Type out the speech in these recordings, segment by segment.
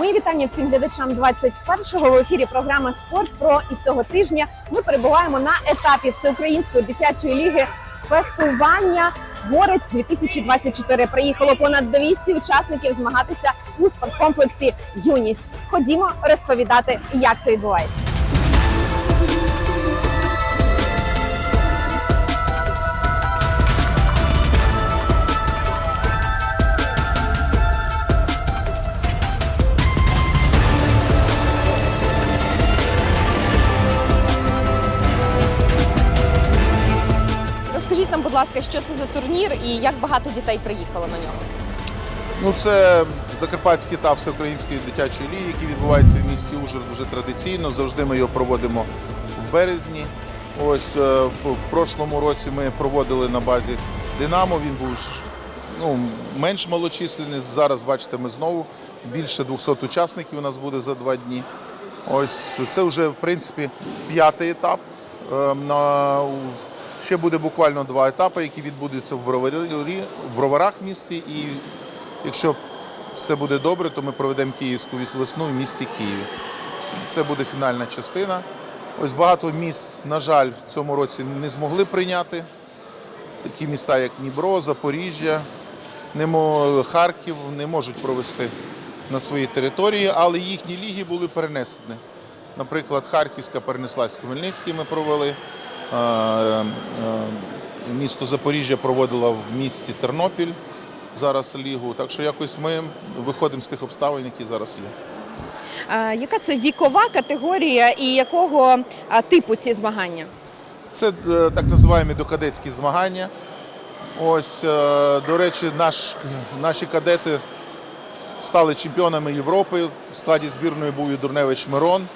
Мої вітання всім глядачам 21-го. В ефірі програма Спорт Про і цього тижня ми перебуваємо на етапі всеукраїнської дитячої ліги з фехтування. Борець 2024 приїхало понад 200 учасників змагатися у спорткомплексі Юність. Ходімо розповідати, як це відбувається. Розкажіть нам, будь ласка, що це за турнір і як багато дітей приїхало на нього? Ну, це закарпатський етап всеукраїнської дитячої ліги, який відбувається в місті Ужгород дуже традиційно. Завжди ми його проводимо в березні. Ось е, в прошлому році ми проводили на базі Динамо. Він був ну, менш малочисленний. Зараз бачите, ми знову більше 200 учасників у нас буде за два дні. Ось це вже в принципі п'ятий етап. Е, На ще буде буквально два етапи, які відбудуться в Броварі, в Броварах місті. І якщо все буде добре, то ми проведемо київську весну в місті Києві. Це буде фінальна частина. Ось багато міст, на жаль, в цьому році не змогли прийняти. Такі міста, як Дніпро, Запоріжжя, Харків не можуть провести на своїй території, але їхні ліги були перенесені. Наприклад, Харківська перенеслась в Хмельницький, ми провели. Е, е, Місто Запоріжжя проводило в місті Тернопіль зараз лігу. Так що якось ми виходимо з тих обставин, які зараз є. А, яка це вікова категорія і якого типу ці змагання? Це е, так називаємо докадетські змагання. Ось, до речі, наш, наші кадети стали чемпіонами Європи. В складі збірної був і Дурневич Мирон.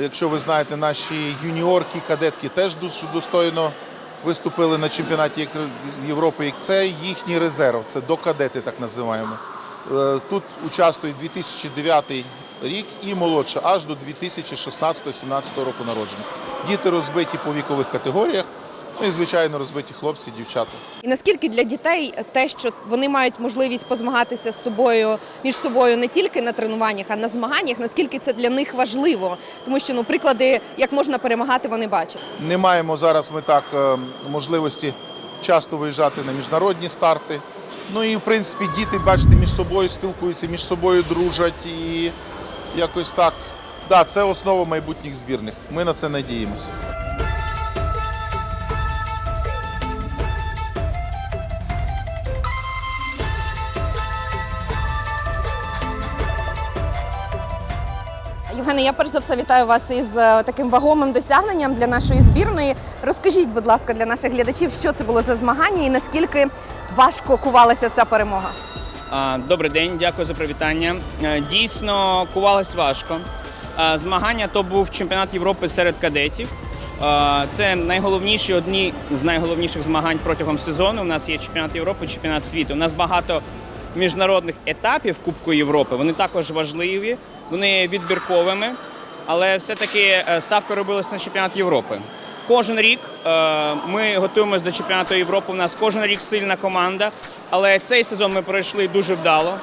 Якщо ви знаєте, наші юніорки, кадетки теж дуже достойно виступили на чемпіонаті Європи. Це їхній резерв, це докадети, так називаємо. Е, Тут участвує 2009 рік і молодше, аж до 2016-17 року народження. Діти розбиті по вікових категоріях, ну і звичайно розбиті хлопці, дівчата. І наскільки для дітей те, що вони мають можливість позмагатися з собою між собою не тільки на тренуваннях, а на змаганнях, наскільки це для них важливо, тому що ну приклади, як можна перемагати, вони бачать. Не маємо зараз ми так е, можливості часто виїжджати на міжнародні старти. Ну і в принципі діти, бачите, між собою спілкуються, між собою дружать і якось так. Да, це основа майбутніх збірних. Ми на це надіємося. Євгене, я перш за все вітаю вас із е, таким вагомим досягненням для нашої збірної. Розкажіть, будь ласка, для наших глядачів, що це було за змагання і наскільки важко кувалася ця перемога. Добрий день, дякую за привітання. Е, Дійсно, кувалось важко. Змагання то був чемпіонат Європи серед кадетів. Це найголовніші одні з найголовніших змагань протягом сезону. У нас є чемпіонат Європи, чемпіонат світу. У нас багато міжнародних етапів Кубку Європи. Вони також важливі, вони відбірковими, але все-таки е, ставка робилась на чемпіонат Європи. Кожен рік е, ми готуємося до чемпіонату Європи. У нас кожен рік сильна команда, але цей сезон ми пройшли дуже вдало.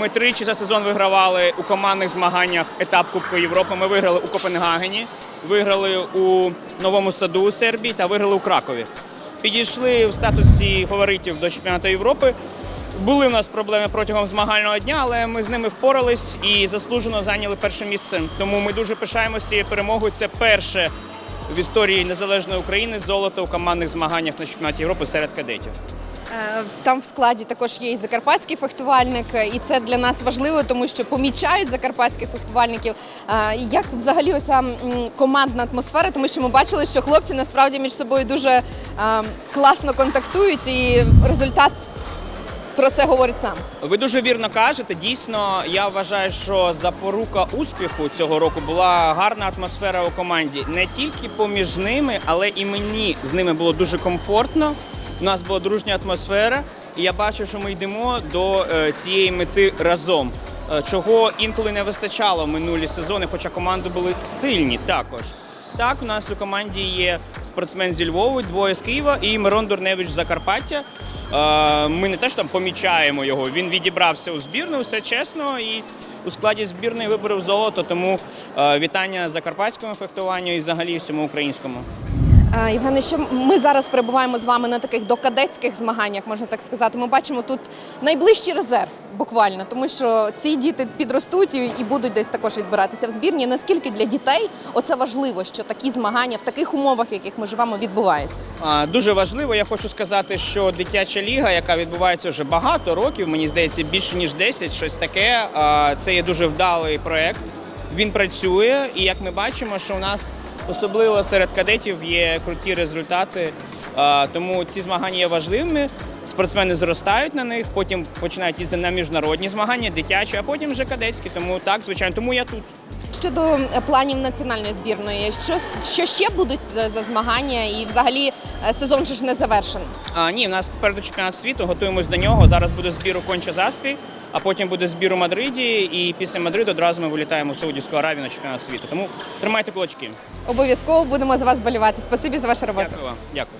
Ми тричі за сезон вигравали у командних змаганнях етап Кубку Європи. Ми виграли у Копенгагені, виграли у Новому Саду у Сербії та виграли у Кракові. Підійшли в статусі фаворитів до чемпіонату Європи. Були в нас проблеми протягом змагального дня, але ми з ними впорались і заслужено зайняли перше місце. Тому ми дуже пишаємося цією перемогою. Це перше в історії незалежної України золото у командних змаганнях на чемпіонаті Європи серед кадетів. Е, Там в складі також є і закарпатський фехтувальник, е, і це для нас важливо, тому що помічають закарпатських фехтувальників. Е, Як взагалі оця командна атмосфера, тому що ми бачили, що хлопці насправді між собою дуже е, класно контактують, і результат про це говорить сам. Ви дуже вірно кажете. Дійсно, я вважаю, що запорука успіху цього року була гарна атмосфера у команді. Не тільки поміж ними, але і мені з ними було дуже комфортно. У нас була дружня атмосфера, і я бачу, що ми йдемо до е, цієї мети разом. Е, Чого інколи не вистачало минулі сезони, хоча команди були сильні також. Так, у нас у команді є спортсмен зі Львову, двоє з Києва і Мирон Дурневич з Закарпаття. Е, Ми не те, що там помічаємо його. Він відібрався у збірну, все чесно. І у складі збірної виборів золото. Тому е, вітання закарпатському фехтуванню і взагалі всьому українському. Е, Євгене, що ми зараз перебуваємо з вами на таких докадетських змаганнях, можна так сказати. Ми бачимо тут найближчий резерв, буквально, тому що ці діти підростуть і будуть десь також відбиратися в збірні. Наскільки для дітей оце важливо, що такі змагання в таких умовах, в яких ми живемо, відбуваються? Дуже важливо, я хочу сказати, що дитяча ліга, яка відбувається вже багато років, мені здається, більше ніж 10, щось таке. Це є дуже вдалий проект. Він працює, і як ми бачимо, що у нас особливо серед кадетів є круті результати. Тому ці змагання є важливими. Спортсмени зростають на них, потім починають їздити на міжнародні змагання, дитячі, а потім вже кадетські. Тому так, звичайно, тому я тут. Щодо планів національної збірної, що, що ще будуть за, за змагання, і взагалі е, сезон же ж не завершений. А, ні, в нас попереду чемпіонат світу, готуємось до нього. Зараз буде збір у Конча Заспі, а потім буде збір у Мадриді. І після Мадриду одразу ми вилітаємо в Саудівську Аравію на чемпіонат світу. Тому тримайте кулачки. Обов'язково будемо за вас болівати. Спасибі за вашу роботу. Дякую вам. Дякую.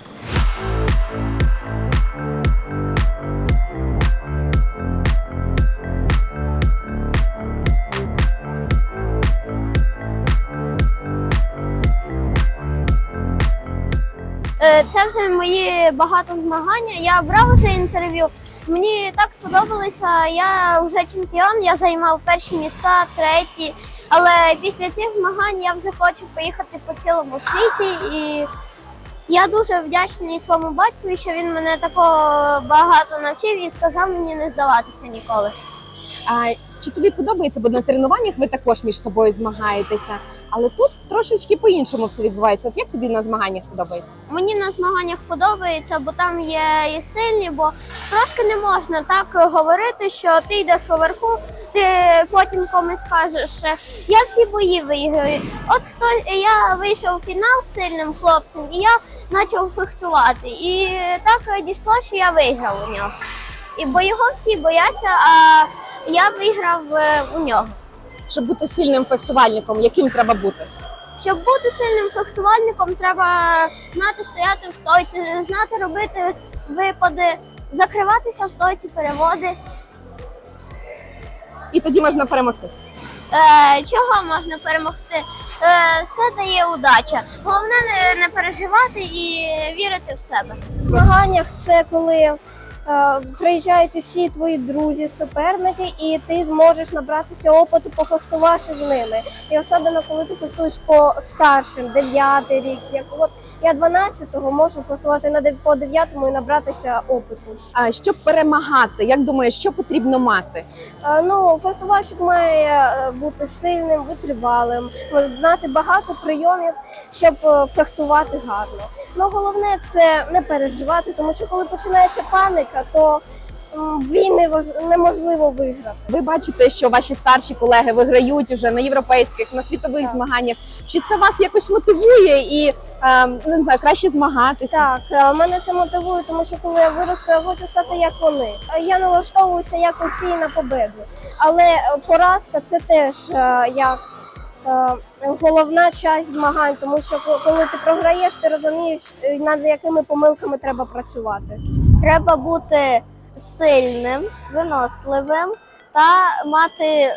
Е, Це вже мої багато змагання. Я брав вже інтерв'ю. Мені так сподобалося. Я вже чемпіон, я займав перші місця, треті. Але після цих змагань я вже хочу поїхати по цілому світі. І я дуже вдячний своєму батькові, що він мене такого багато навчив і сказав мені не здаватися ніколи. Чи тобі подобається, бо на тренуваннях ви також між собою змагаєтеся, але тут трошечки по-іншому все відбувається. От як тобі на змаганнях подобається? Мені на змаганнях подобається, бо там є і сильні, бо трошки не можна так говорити, що ти йдеш уверху, ти потім комусь скажеш, я всі бої виграю. От хто я вийшов в фінал сильним хлопцем, і я почав фехтувати. І так дійшло, що я виграв у нього. І бо його всі бояться, а я виграв е, у нього. Щоб бути сильним фехтувальником, яким треба бути? Щоб бути сильним фехтувальником, треба знати стояти в стойці, знати робити випади, закриватися в стойці, переводи. І тоді можна перемогти. Е, чого можна перемогти? Е, все дає удача. Головне не, переживати і вірити в себе. В змаганнях це коли приїжджають усі твої друзі, суперники, і ти зможеш набратися опиту, пофехтувавши з ними. І особливо, коли ти фехтуєш по старшим, 9 рік. Як от я 12-го можу фехтувати на по 9-му і набратися опиту. А щоб перемагати, як думаєш, що потрібно мати? Е, Ну, фехтувальщик має е, бути сильним, витривалим, знати багато прийомів, щоб е, фехтувати гарно. Ну головне це не переживати, тому що коли починається паніка, то м, війни неможливо виграти. Ви бачите, що ваші старші колеги виграють уже на європейських, на світових Так. змаганнях. Чи це вас якось мотивує і е, не знаю, краще змагатися? Так, е, мене це мотивує, тому що коли я виросту, я хочу стати як вони. Я налаштовуюся як усі на победу. Але е, поразка це теж як. Головна часть змагань, тому що коли ти програєш, ти розумієш, над якими помилками треба працювати. Треба бути сильним, виносливим та мати е,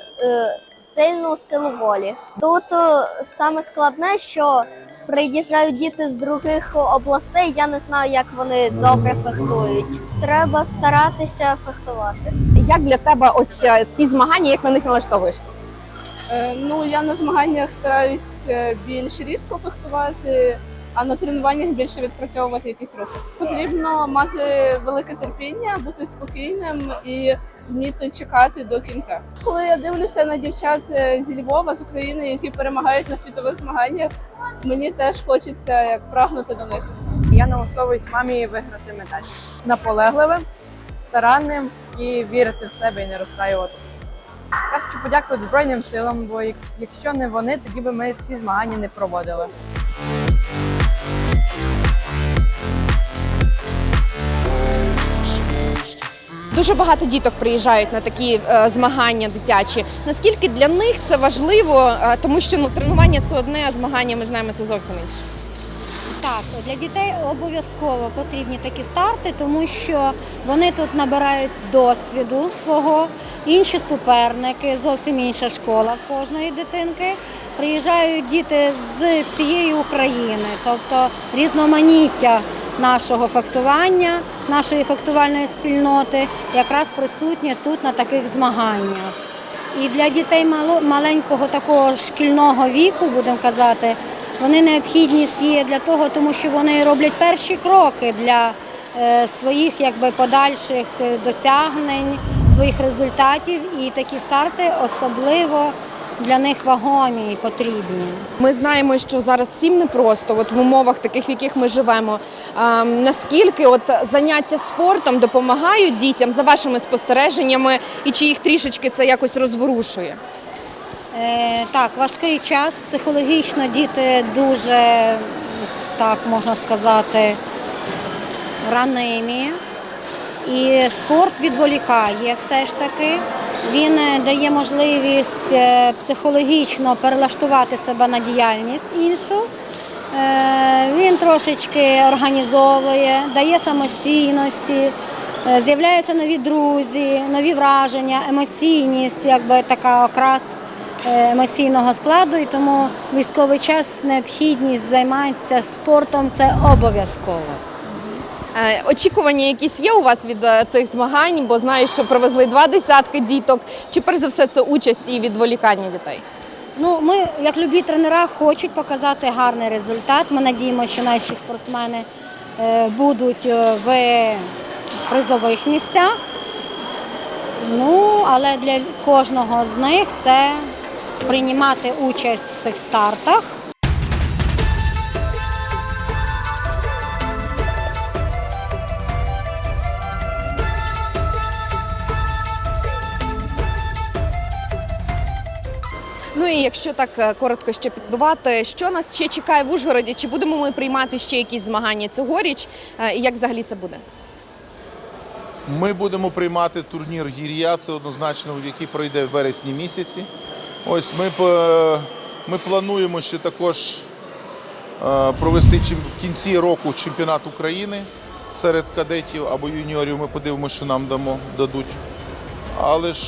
сильну силу волі. Тут е, саме складне, що приїжджають діти з других областей. Я не знаю, як вони добре фехтують. Треба старатися фехтувати. Як для тебе ось е, ці змагання, як на них налаштовуєшся? Е, Ну, я на змаганнях стараюсь е, більш різко фехтувати, а на тренуваннях більше відпрацьовувати якісь рухи. Потрібно мати велике терпіння, бути спокійним і вміти чекати до кінця. Коли я дивлюся на дівчат е, зі Львова з України, які перемагають на світових змаганнях, мені теж хочеться як прагнути до них. Я налаштовуюсь мамі виграти медаль. Наполегливим, старанним і вірити в себе і не розстраюватися. Я хочу подякувати Збройним силам, бо якщо не вони, тоді би ми ці змагання не проводили. Дуже багато діток приїжджають на такі е, змагання дитячі. Наскільки для них це важливо, Е, тому що ну тренування це одне, а змагання ми знаємо це зовсім інше. Так, для дітей обов'язково потрібні такі старти, тому що вони тут набирають досвіду свого, інші суперники, зовсім інша школа кожної дитинки. Приїжджають діти з всієї України, тобто різноманіття нашого фехтування, нашої фехтувальної спільноти якраз присутнє тут на таких змаганнях. І для дітей маленького такого шкільного віку, будемо казати, вони необхідність є для того, тому що вони роблять перші кроки для е, своїх якби, подальших е, досягнень, своїх результатів. І такі старти особливо для них вагомі і потрібні. Ми знаємо, що зараз всім непросто, от в умовах таких, в яких ми живемо. Ем, наскільки от заняття спортом допомагають дітям за вашими спостереженнями, і чи їх трішечки це якось розворушує? Е, так, важкий час. Психологічно діти дуже, так можна сказати, ранимі. І спорт відволікає все ж таки. Він е, дає можливість е, психологічно перелаштувати себе на діяльність іншу. Він трошечки організовує, дає самостійності, з'являються нові друзі, нові враження, емоційність, якби така окрас емоційного складу. І тому військовий час необхідність займатися спортом це обов'язково. Е, Очікування якісь є у вас від е, цих змагань, бо знаю, що привезли два десятки діток. Чи перш за все це участь і відволікання дітей? Ну, ми, як любі тренера, хочуть показати гарний результат. Ми надіємося, що наші спортсмени е, будуть е, в призових місцях. Ну, але для кожного з них це приймати участь в цих стартах. Ну і якщо так е, коротко ще підбивати, що нас ще чекає в Ужгороді? Чи будемо ми приймати ще якісь змагання цьогоріч? Е, І як взагалі це буде? Ми будемо приймати турнір Гір'я, це однозначно, який пройде в вересні місяці. Ось ми, ми плануємо ще також е, провести в кінці року чемпіонат України серед кадетів або юніорів. Ми подивимося, що нам дамо, дадуть. Але ж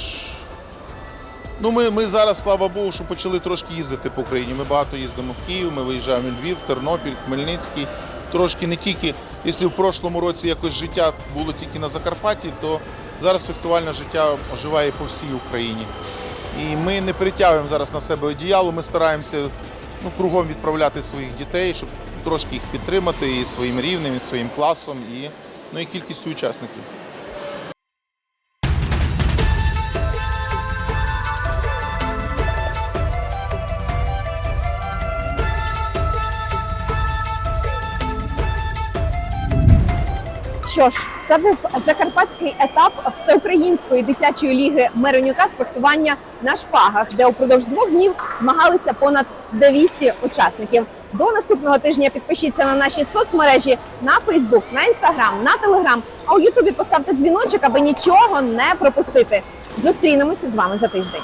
ну, ми, ми зараз, слава Богу, що почали трошки їздити по Україні. Ми багато їздимо в Київ, ми виїжджаємо в Львів, Тернопіль, Хмельницький. Трошки не тільки, якщо в прошлому році якось життя було тільки на Закарпатті, то зараз фехтувальне життя оживає по всій Україні. І ми не притягуємо зараз на себе одіяло, ми стараємося ну, кругом відправляти своїх дітей, щоб трошки їх підтримати і своїм рівнем, і своїм класом, і, ну, і кількістю учасників. Що ж, це був закарпатський етап всеукраїнської дитячої ліги Миронюка з фехтування на шпагах, де упродовж двох днів змагалися понад 200 учасників. До наступного тижня підпишіться на наші соцмережі на Фейсбук, на Інстаграм, на Телеграм. А у Ютубі поставте дзвіночок, аби нічого не пропустити. Зустрінемося з вами за тиждень.